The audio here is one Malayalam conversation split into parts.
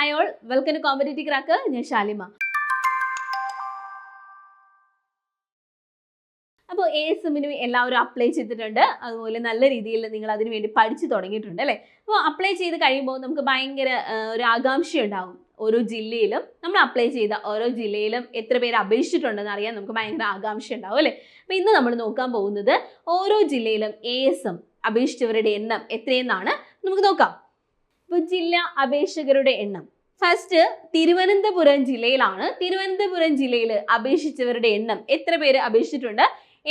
Hi all welcome to competitive crack ഞാൻ ഷാലിമ അപ്പോൾ എ എസ് എമ്മിന് എല്ലാവരും അപ്ലൈ ചെയ്തിട്ടുണ്ട്. അതുപോലെ നല്ല രീതിയിൽ നിങ്ങൾ അതിന് വേണ്ടി പഠിച്ചു തുടങ്ങിയിട്ടുണ്ട് അല്ലേ? അപ്പോൾ അപ്ലൈ ചെയ്ത് കഴിയുമ്പോൾ നമുക്ക് ഭയങ്കര ഒരു ആകാംക്ഷ ഉണ്ടാവും. ഓരോ ജില്ലയിലും നമ്മൾ അപ്ലൈ ചെയ്ത ഓരോ ജില്ലയിലും എത്ര പേര് അപേക്ഷിച്ചിട്ടുണ്ടെന്ന് അറിയാൻ നമുക്ക് ഭയങ്കര ആകാംക്ഷ ഉണ്ടാവും അല്ലേ? അപ്പോൾ ഇന്ന് നമ്മൾ നോക്കാൻ പോകുന്നത് ഓരോ ജില്ലയിലും എ എസ് എം അപേക്ഷിച്ചവരുടെ എണ്ണം എത്രയെന്നാണ് നമുക്ക് നോക്കാം. ഇപ്പോൾ ജില്ല അപേക്ഷകരുടെ എണ്ണം. ഫസ്റ്റ് തിരുവനന്തപുരം ജില്ലയിലാണ്. തിരുവനന്തപുരം ജില്ലയിൽ അപേക്ഷിച്ചവരുടെ എണ്ണം എത്ര പേര് അപേക്ഷിച്ചിട്ടുണ്ട്?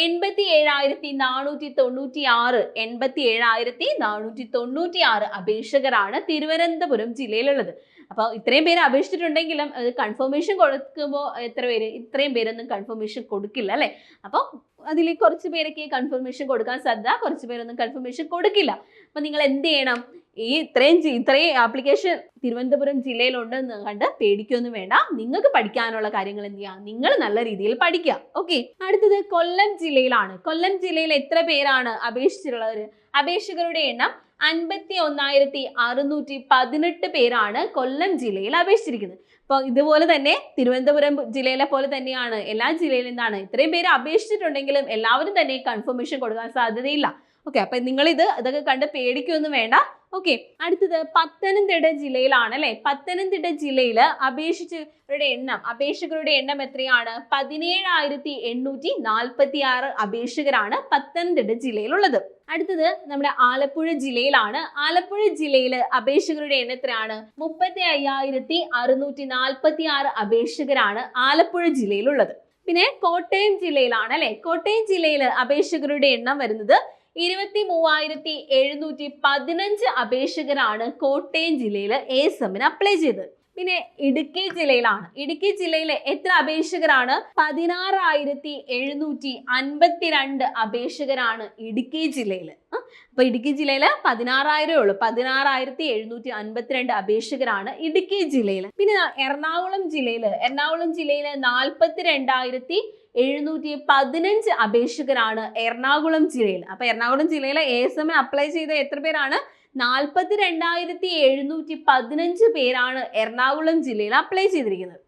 എൺപത്തി ഏഴായിരത്തി നാനൂറ്റി തൊണ്ണൂറ്റി ആറ് എൺപത്തി ഏഴായിരത്തി നാനൂറ്റി തൊണ്ണൂറ്റി ആറ് അപേക്ഷകരാണ് തിരുവനന്തപുരം ജില്ലയിലുള്ളത്. അപ്പോൾ ഇത്രയും പേര് അപേക്ഷിച്ചിട്ടുണ്ടെങ്കിലും അത് കൺഫർമേഷൻ കൊടുക്കുമ്പോൾ എത്ര പേര് ഇത്രയും പേരൊന്നും കൺഫർമേഷൻ കൊടുക്കില്ല അല്ലേ? അപ്പോൾ അതിൽ കുറച്ച് പേരൊക്കെ കൺഫർമേഷൻ കൊടുക്കാൻ സാധ്യത കുറച്ച് പേരൊന്നും കൺഫർമേഷൻ കൊടുക്കില്ല. അപ്പം നിങ്ങൾ എന്ത് ചെയ്യണം? ഈ ഇത്രയും ഇത്രയും ആപ്ലിക്കേഷൻ തിരുവനന്തപുരം ജില്ലയിലുണ്ട് എന്ന് കണ്ട് പേടിക്കൊന്നും വേണ്ട. നിങ്ങൾക്ക് പഠിക്കാനുള്ള കാര്യങ്ങൾ എന്ത് ചെയ്യാം? നിങ്ങൾ നല്ല രീതിയിൽ പഠിക്കുക. ഓക്കെ അടുത്തത് കൊല്ലം ജില്ലയിലാണ്. കൊല്ലം ജില്ലയിൽ എത്ര പേരാണ് അപേക്ഷിച്ചിട്ടുള്ളവർ അപേക്ഷകരുടെ എണ്ണം അൻപത്തി ഒന്നായിരത്തി അറുന്നൂറ്റി പതിനെട്ട് പേരാണ് കൊല്ലം ജില്ലയിൽ അപേക്ഷിച്ചിരിക്കുന്നത്. അപ്പോൾ ഇതുപോലെ തന്നെ തിരുവനന്തപുരം ജില്ലയിലെ പോലെ തന്നെയാണ് എല്ലാ ജില്ലയിലും എന്താണ് ഇത്രയും പേര് അപേക്ഷിച്ചിട്ടുണ്ടെങ്കിലും എല്ലാവരും തന്നെ കൺഫർമേഷൻ കൊടുക്കാൻ സാധ്യതയില്ല. ഓക്കെ അപ്പൊ നിങ്ങൾ ഇത് ഇതൊക്കെ കണ്ട് പേടിക്കൊന്നും വേണ്ട. ഓക്കെ അടുത്തത് പത്തനംതിട്ട ജില്ലയിലാണ് അല്ലെ പത്തനംതിട്ട ജില്ലയിൽ അപേക്ഷിച്ചവരുടെ എണ്ണം അപേക്ഷകരുടെ എണ്ണം എത്രയാണ്? പതിനേഴായിരത്തി എണ്ണൂറ്റി നാൽപ്പത്തി ആറ് അപേക്ഷകരാണ് പത്തനംതിട്ട ജില്ലയിലുള്ളത്. അടുത്തത് നമ്മുടെ ആലപ്പുഴ ജില്ലയിലാണ്. ആലപ്പുഴ ജില്ലയിൽ അപേക്ഷകരുടെ എണ്ണം എത്രയാണ്? മുപ്പത്തി അയ്യായിരത്തി അറുന്നൂറ്റി നാൽപ്പത്തി ആറ് അപേക്ഷകരാണ് ആലപ്പുഴ ജില്ലയിലുള്ളത്. പിന്നെ കോട്ടയം ജില്ലയിലാണ് അല്ലെ കോട്ടയം ജില്ലയിൽ അപേക്ഷകരുടെ എണ്ണം വരുന്നത് ഇരുപത്തി മൂവായിരത്തി എഴുന്നൂറ്റി പതിനഞ്ച് അപേക്ഷകരാണ് കോട്ടയം ജില്ലയിൽ എ എസ് അപ്ലൈ ചെയ്തത്. പിന്നെ ഇടുക്കി ജില്ലയിലാണ്. ഇടുക്കി ജില്ലയിലെ എത്ര അപേക്ഷകരാണ്? പതിനാറായിരത്തി എഴുന്നൂറ്റി അൻപത്തിരണ്ട് അപേക്ഷകരാണ് ഇടുക്കി ജില്ലയിൽ അപ്പൊ ഇടുക്കി ജില്ലയിൽ പതിനാറായിരമേ ഉള്ളൂ. പതിനാറായിരത്തി എഴുന്നൂറ്റി അൻപത്തിരണ്ട് അപേക്ഷകരാണ് ഇടുക്കി ജില്ലയിൽ പിന്നെ എറണാകുളം ജില്ലയിൽ എറണാകുളം ജില്ലയിൽ നാൽപ്പത്തി രണ്ടായിരത്തി എഴുന്നൂറ്റി പതിനഞ്ച് അപേക്ഷകരാണ് എറണാകുളം ജില്ലയിൽ അപ്പൊ എറണാകുളം ജില്ലയിലെ എ എസ് എമ്മിന് അപ്ലൈ ചെയ്ത എത്ര പേരാണ്? നാൽപ്പത്തി രണ്ടായിരത്തി എഴുന്നൂറ്റി പതിനഞ്ച് പേരാണ് എറണാകുളം ജില്ലയിൽ അപ്ലൈ ചെയ്തിരിക്കുന്നത്.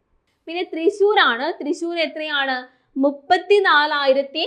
പിന്നെ തൃശ്ശൂരാണ്. തൃശ്ശൂർ എത്രയാണ്? മുപ്പത്തി നാലായിരത്തി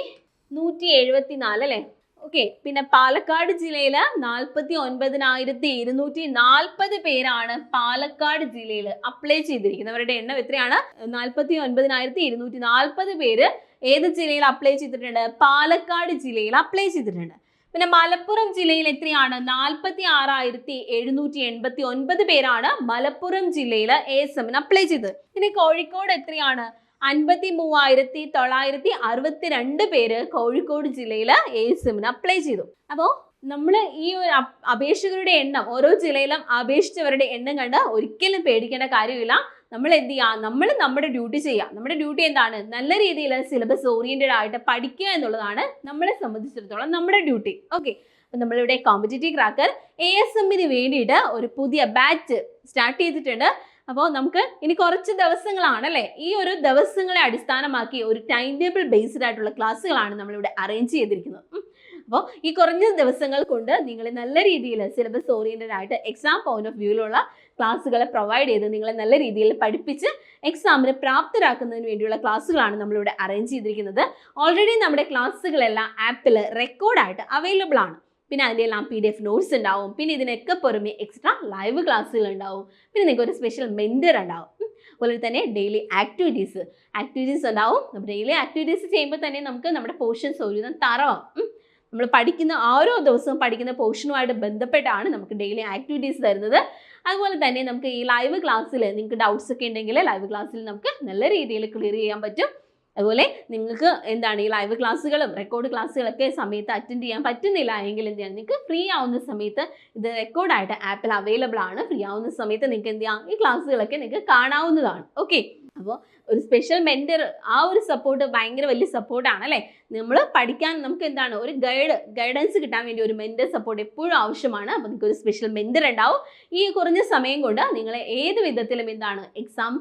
നൂറ്റി എഴുപത്തി നാല് അല്ലേ? ഓക്കെ പിന്നെ പാലക്കാട് ജില്ലയിൽ നാൽപ്പത്തി ഒൻപതിനായിരത്തി ഇരുന്നൂറ്റി നാൽപ്പത് പേരാണ് പാലക്കാട് ജില്ലയിൽ അപ്ലൈ ചെയ്തിരിക്കുന്നവരുടെ എണ്ണം എത്രയാണ്? നാൽപ്പത്തി ഒൻപതിനായിരത്തി ഇരുന്നൂറ്റി നാൽപ്പത് പേര് ഏത് ജില്ലയിൽ അപ്ലൈ ചെയ്തിട്ടുണ്ട്? പാലക്കാട് ജില്ലയിൽ അപ്ലൈ ചെയ്തിട്ടുണ്ട്. പിന്നെ മലപ്പുറം ജില്ലയിൽ എത്രയാണ്? നാൽപ്പത്തി ആറായിരത്തി എഴുന്നൂറ്റി എൺപത്തി ഒൻപത് പേരാണ് മലപ്പുറം ജില്ലയിൽ എ എസ് എമ്മിന് അപ്ലൈ ചെയ്തത്. പിന്നെ കോഴിക്കോട് എത്രയാണ്? അൻപത്തി മൂവായിരത്തി തൊള്ളായിരത്തി അറുപത്തി രണ്ട് പേര് കോഴിക്കോട് ജില്ലയിൽ എ എസ് എമ്മിന് അപ്ലൈ ചെയ്തു. അപ്പോൾ നമ്മൾ ഈ ഒരു അപേക്ഷകരുടെ എണ്ണം ഓരോ ജില്ലയിലും അപേക്ഷിച്ചവരുടെ എണ്ണം കണ്ട് ഒരിക്കലും പേടിക്കേണ്ട കാര്യമില്ല. നമ്മൾ എന്ത് ചെയ്യുക നമ്മൾ നമ്മുടെ ഡ്യൂട്ടി ചെയ്യുക നമ്മുടെ ഡ്യൂട്ടി എന്താണ്? നല്ല രീതിയിൽ സിലബസ് ഓറിയന്റഡ് ആയിട്ട് പഠിക്കുക എന്നുള്ളതാണ് നമ്മളെ സംബന്ധിച്ചിടത്തോളം നമ്മുടെ ഡ്യൂട്ടി ഓക്കെ അപ്പം നമ്മളിവിടെ കോമ്പറ്റേറ്റീവ് ക്രാക്കർ എ എസ് എമ്മിന് വേണ്ടിയിട്ട് ഒരു പുതിയ ബാച്ച് സ്റ്റാർട്ട് ചെയ്തിട്ടുണ്ട്. അപ്പോൾ നമുക്ക് ഇനി കുറച്ച് ദിവസങ്ങളാണല്ലേ ഈ ഒരു ദിവസങ്ങളെ അടിസ്ഥാനമാക്കി ഒരു ടൈം ടേബിൾ ബേസ്ഡ് ആയിട്ടുള്ള ക്ലാസ്സുകളാണ് നമ്മളിവിടെ അറേഞ്ച് ചെയ്തിരിക്കുന്നത്. അപ്പോൾ ഈ കുറഞ്ഞ ദിവസങ്ങൾ കൊണ്ട് നിങ്ങൾ നല്ല രീതിയിൽ സിലബസ് ഓറിയന്റഡ് ആയിട്ട് എക്സാം പോയിന്റ് ഓഫ് വ്യൂവിലുള്ള ക്ലാസ്സുകളെ പ്രൊവൈഡ് ചെയ്ത് നിങ്ങളെ നല്ല രീതിയിൽ പഠിപ്പിച്ച് എക്സാമിന് പ്രാപ്തരാക്കുന്നതിന് വേണ്ടിയുള്ള ക്ലാസ്സുകളാണ് നമ്മളിവിടെ അറേഞ്ച് ചെയ്തിരിക്കുന്നത്. ഓൾറെഡി നമ്മുടെ ക്ലാസ്സുകളെല്ലാം ആപ്പിൽ റെക്കോർഡായിട്ട് അവൈലബിൾ ആണ്. പിന്നെ അതിന്റെ എല്ലാം പി ഡി എഫ് നോട്ട്സ് ഉണ്ടാവും. പിന്നെ ഇതിനൊക്കെ പുറമെ എക്സ്ട്രാ ലൈവ് ക്ലാസ്സുകൾ ഉണ്ടാവും. പിന്നെ നിങ്ങൾക്ക് ഒരു സ്പെഷ്യൽ മെന്റർ ഉണ്ടാവും. അതുപോലെ തന്നെ ഡെയിലി ആക്ടിവിറ്റീസ് ആക്ടിവിറ്റീസ് ഉണ്ടാവും. ഡെയിലി ആക്ടിവിറ്റീസ് ചെയ്യുമ്പോൾ തന്നെ നമുക്ക് നമ്മുടെ പോർഷൻസ് ഒരുവിധം തറവാം. നമ്മൾ പഠിക്കുന്ന ഓരോ ദിവസവും പഠിക്കുന്ന പോർഷനുമായിട്ട് ബന്ധപ്പെട്ടാണ് നമുക്ക് ഡെയിലി ആക്ടിവിറ്റീസ് തരുന്നത്. അതുപോലെ തന്നെ നമുക്ക് ഈ ലൈവ് ക്ലാസ്സിൽ നിങ്ങൾക്ക് ഡൗട്ട്സ് ഒക്കെ ഉണ്ടെങ്കിൽ ലൈവ് ക്ലാസ്സിൽ നമുക്ക് നല്ല രീതിയിൽ ക്ലിയർ ചെയ്യാൻ പറ്റും. അതുപോലെ നിങ്ങൾക്ക് എന്താണ് ഈ ലൈവ് ക്ലാസ്സുകളും റെക്കോർഡ് ക്ലാസ്സുകളൊക്കെ സമയത്ത് അറ്റൻഡ് ചെയ്യാൻ പറ്റുന്നില്ല എങ്കിൽ എന്ത് ചെയ്യാം നിങ്ങൾക്ക് ഫ്രീ ആവുന്ന സമയത്ത് ഇത് റെക്കോർഡായിട്ട് ആപ്പിൽ അവൈലബിൾ ആണ്. ഫ്രീ ആവുന്ന സമയത്ത് നിങ്ങൾക്ക് എന്ത് ചെയ്യാം? ഈ ക്ലാസ്സുകളൊക്കെ നിങ്ങൾക്ക് കാണാവുന്നതാണ്. ഓക്കെ അപ്പോൾ ഒരു സ്പെഷ്യൽ മെന്റർ ആ ഒരു സപ്പോർട്ട് ഭയങ്കര വലിയ സപ്പോർട്ടാണ് അല്ലേ? നമ്മൾ പഠിക്കാൻ നമുക്ക് എന്താണ്? ഒരു ഗൈഡ് ഗൈഡൻസ് കിട്ടാൻ വേണ്ടി ഒരു മെന്റർ സപ്പോർട്ട് എപ്പോഴും ആവശ്യമാണ്. അപ്പോൾ നിങ്ങൾക്ക് ഒരു സ്പെഷ്യൽ മെന്റർ ഉണ്ടാവും. ഈ കുറഞ്ഞ സമയം കൊണ്ട് നിങ്ങളെ ഏത് വിധത്തിലും എന്താണ്? എക്സാം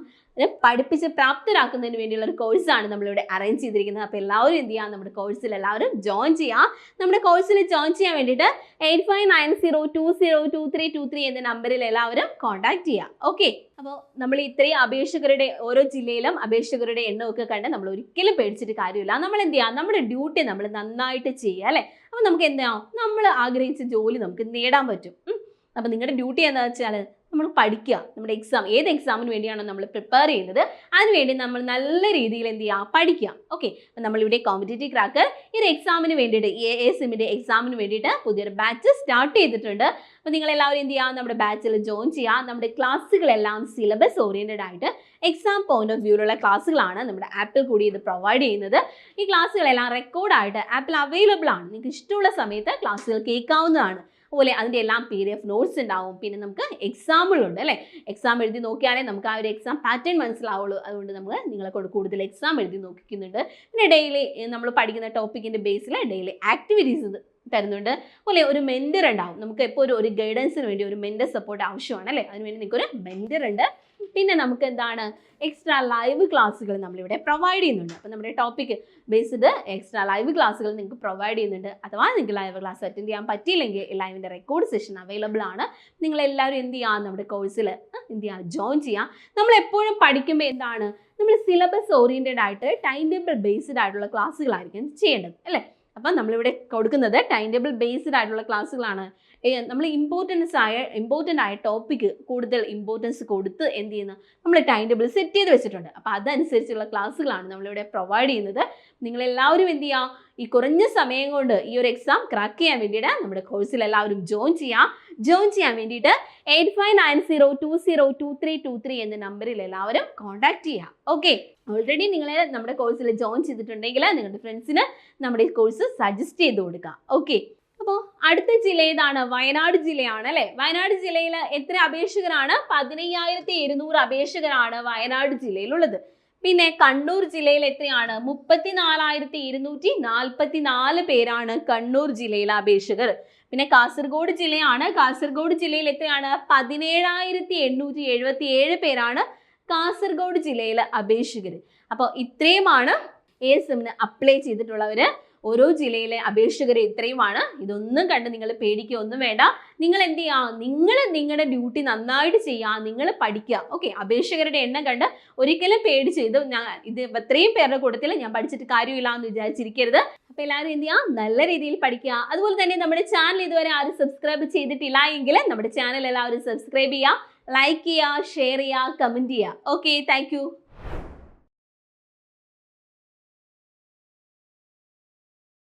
പഠിപ്പിച്ച് പ്രാപ്തരാക്കുന്നതിന് വേണ്ടിയുള്ള ഒരു കോഴ്സാണ് നമ്മളിവിടെ അറേഞ്ച് ചെയ്തിരിക്കുന്നത്. അപ്പോൾ എല്ലാവരും എന്ത് ചെയ്യുക നമ്മുടെ കോഴ്സിൽ എല്ലാവരും ജോയിൻ ചെയ്യുക നമ്മുടെ കോഴ്സിൽ ജോയിൻ ചെയ്യാൻ വേണ്ടിയിട്ട് eight five nine zero two zero two three two three എന്ന നമ്പറിൽ എല്ലാവരും കോൺടാക്ട് ചെയ്യുക ഓക്കെ അപ്പോൾ നമ്മൾ ഇത്രയും അപേക്ഷകരുടെ ഓരോ ജില്ലയിലും അപേക്ഷകരുടെ എണ്ണമൊക്കെ കണ്ട് നമ്മൾ ഒരിക്കലും പേടിച്ചിട്ട് കാര്യമില്ല. നമ്മൾ എന്ത് ചെയ്യുക നമ്മുടെ ഡ്യൂട്ടി നമ്മൾ നന്നായിട്ട് ചെയ്യുക അല്ലേ? അപ്പോൾ നമുക്ക് എന്താ നമ്മൾ ആഗ്രഹിച്ച ജോലി നമുക്ക് നേടാൻ പറ്റും. അപ്പോൾ നിങ്ങളുടെ ഡ്യൂട്ടി എന്താ വെച്ചാൽ നമ്മൾ പഠിക്കുക. നമ്മുടെ എക്സാം ഏത് എക്സാമിന് വേണ്ടിയാണോ നമ്മൾ പ്രിപ്പയർ ചെയ്യുന്നത് അതിനുവേണ്ടി നമ്മൾ നല്ല രീതിയിൽ എന്ത് ചെയ്യുക? പഠിക്കുക. ഓക്കെ അപ്പം നമ്മളിവിടെ കോമ്പറ്റേറ്റീവ് ക്രാക്കർ ഈ ഒരു എക്സാമിന് വേണ്ടിയിട്ട് എ എ സിമിന്റെ എക്സാമിന് വേണ്ടിയിട്ട് പുതിയൊരു ബാച്ച് സ്റ്റാർട്ട് ചെയ്തിട്ടുണ്ട്. അപ്പോൾ നിങ്ങൾ എല്ലാവരും എന്ത് ചെയ്യുക? നമ്മുടെ ബാച്ചിൽ ജോയിൻ ചെയ്യുക. നമ്മുടെ ക്ലാസ്സുകളെല്ലാം സിലബസ് ഓറിയന്റഡ് ആയിട്ട് എക്സാം പോയിന്റ് ഓഫ് വ്യൂലുള്ള ക്ലാസ്സുകളാണ് നമ്മുടെ ആപ്പിൽ കൂടി ഇത് പ്രൊവൈഡ് ചെയ്യുന്നത്. ഈ ക്ലാസ്സുകളെല്ലാം റെക്കോർഡായിട്ട് ആപ്പിൽ അവൈലബിൾ ആണ്. നിങ്ങൾക്ക് ഇഷ്ടമുള്ള സമയത്ത് ക്ലാസ്സുകൾ കേൾക്കാവുന്നതാണ്. അതുപോലെ അതിന്റെ എല്ലാം പി ഡി എഫ് നോട്ട്സ് ഉണ്ടാവും. പിന്നെ നമുക്ക് എക്സാമ്പിളുണ്ട് അല്ലേ? എക്സാം എഴുതി നോക്കിയാലേ നമുക്ക് ആ ഒരു എക്സാം പാറ്റേൺ മനസ്സിലാവുള്ളൂ. അതുകൊണ്ട് നമ്മൾ നിങ്ങളെ കൊണ്ട് കൂടുതൽ എക്സാം എഴുതി നോക്കിക്കുന്നുണ്ട്. പിന്നെ ഡെയിലി നമ്മൾ പഠിക്കുന്ന ടോപ്പിക്കിന്റെ ബേസിൽ ഡെയിലി ആക്ടിവിറ്റീസ് തരുന്നുണ്ട്. അതുപോലെ ഒരു മെന്റർ ഉണ്ടാവും. നമുക്ക് എപ്പോൾ ഒരു ഒരു ഗൈഡൻസിന് വേണ്ടി ഒരു മെന്റർ സപ്പോർട്ട് ആവശ്യമാണ് അല്ലേ? അതിനുവേണ്ടി നിങ്ങൾക്ക് ഒരു മെന്റർ ഉണ്ട്. പിന്നെ നമുക്ക് എന്താണ്? എക്സ്ട്രാ ലൈവ് ക്ലാസ്സുകൾ നമ്മളിവിടെ പ്രൊവൈഡ് ചെയ്യുന്നുണ്ട്. അപ്പോൾ നമ്മുടെ ടോപ്പിക് ബേസ്ഡ് എക്സ്ട്രാ ലൈവ് ക്ലാസ്സുകൾ നിങ്ങൾക്ക് പ്രൊവൈഡ് ചെയ്യുന്നുണ്ട്. അഥവാ നിങ്ങൾക്ക് ലൈവ് ക്ലാസ് അറ്റൻഡ് ചെയ്യാൻ പറ്റിയില്ലെങ്കിൽ ലൈവിന്റെ റെക്കോർഡ് സെഷൻ അവൈലബിൾ ആണ്. നിങ്ങൾ എല്ലാവരും എന്ത് ചെയ്യുക നമ്മുടെ കോഴ്സിൽ എന്ത് ചെയ്യുക ജോയിൻ ചെയ്യുക നമ്മൾ എപ്പോഴും പഠിക്കുമ്പോൾ എന്താണ്? നമ്മൾ സിലബസ് ഓറിയന്റഡ് ആയിട്ട് ടൈം ടേബിൾ ബേസ്ഡ് ആയിട്ടുള്ള ക്ലാസ്സുകളായിരിക്കും ചെയ്യേണ്ടത് അല്ലേ? അപ്പം നമ്മളിവിടെ കൊടുക്കുന്നത് ടൈം ടേബിൾ ബേസ്ഡ് ആയിട്ടുള്ള ക്ലാസ്സുകളാണ് നമ്മൾ ഇമ്പോർട്ടൻസ് ആയ ഇമ്പോർട്ടന്റ് ആയ ടോപ്പിക്ക് കൂടുതൽ ഇമ്പോർട്ടൻസ് കൊടുത്ത് എന്ത് ചെയ്യുന്നു? നമ്മൾ ടൈം ടേബിൾ സെറ്റ് ചെയ്ത് വെച്ചിട്ടുണ്ട്. അപ്പോൾ അതനുസരിച്ചുള്ള ക്ലാസ്സുകളാണ് നമ്മളിവിടെ പ്രൊവൈഡ് ചെയ്യുന്നത്. നിങ്ങളെല്ലാവരും എന്ത് ചെയ്യുക ഈ കുറഞ്ഞ സമയം കൊണ്ട് ഈ ഒരു എക്സാം ക്രാക്ക് ചെയ്യാൻ വേണ്ടിയിട്ട് നമ്മുടെ കോഴ്സിൽ എല്ലാവരും ജോയിൻ ചെയ്യാം. ജോയിൻ ചെയ്യാൻ വേണ്ടിയിട്ട് eight five nine zero two zero two three two three എന്ന നമ്പറിൽ എല്ലാവരും കോൺടാക്ട് ചെയ്യാം. ഓക്കെ ഓൾറെഡി നിങ്ങൾ നമ്മുടെ കോഴ്സിൽ ജോയിൻ ചെയ്തിട്ടുണ്ടെങ്കിൽ നിങ്ങളുടെ ഫ്രണ്ട്സിന് നമ്മുടെ ഈ കോഴ്സ് സജസ്റ്റ് ചെയ്ത് കൊടുക്കുക ഓക്കെ അപ്പോൾ അടുത്ത ജില്ല ഏതാണ്? വയനാട് ജില്ലയാണ് അല്ലേ? വയനാട് ജില്ലയിൽ എത്ര അപേക്ഷകരാണ്? പതിനയ്യായിരത്തി ഇരുന്നൂറ് അപേക്ഷകരാണ് വയനാട് ജില്ലയിലുള്ളത്. പിന്നെ കണ്ണൂർ ജില്ലയിൽ എത്രയാണ്? മുപ്പത്തിനാലായിരത്തി ഇരുന്നൂറ്റി നാൽപ്പത്തി നാല് പേരാണ് കണ്ണൂർ ജില്ലയിലെ അപേക്ഷകർ. പിന്നെ കാസർഗോഡ് ജില്ലയാണ്. കാസർഗോഡ് ജില്ലയിൽ എത്രയാണ്? പതിനേഴായിരത്തി എണ്ണൂറ്റി എഴുപത്തി ഏഴ് പേരാണ് കാസർഗോഡ് ജില്ലയിലെ അപേക്ഷകർ അപ്പോൾ ഇത്രയുമാണ് എ എസിന് അപ്ലൈ ചെയ്തിട്ടുള്ളവർ ഓരോ ജില്ലയിലെ അപേക്ഷകർ ഇത്രയുമാണ്. ഇതൊന്നും കണ്ട് നിങ്ങൾ പേടിക്കുക ഒന്നും വേണ്ട. നിങ്ങൾ എന്ത് ചെയ്യുക നിങ്ങൾ നിങ്ങളുടെ ഡ്യൂട്ടി നന്നായിട്ട് ചെയ്യുക നിങ്ങൾ പഠിക്കുക. ഓക്കെ അപേക്ഷകരുടെ എണ്ണം കണ്ട് ഒരിക്കലും പേടിച്ച് ഇത് ഞാൻ ഇത് ഇത്രയും പേരുടെ കൂട്ടത്തിൽ ഞാൻ പഠിച്ചിട്ട് കാര്യമില്ല എന്ന് വിചാരിച്ചിരിക്കരുത്. അപ്പോൾ എല്ലാവരും എന്ത് ചെയ്യുക നല്ല രീതിയിൽ പഠിക്കുക. അതുപോലെ തന്നെ നമ്മുടെ ചാനൽ ഇതുവരെ ആരും സബ്സ്ക്രൈബ് ചെയ്തിട്ടില്ല എങ്കിൽ നമ്മുടെ ചാനൽ എല്ലാവരും സബ്സ്ക്രൈബ് ചെയ്യുക ലൈക്ക് ചെയ്യുക ഷെയർ ചെയ്യുക കമന്റ് ചെയ്യുക. Okay thank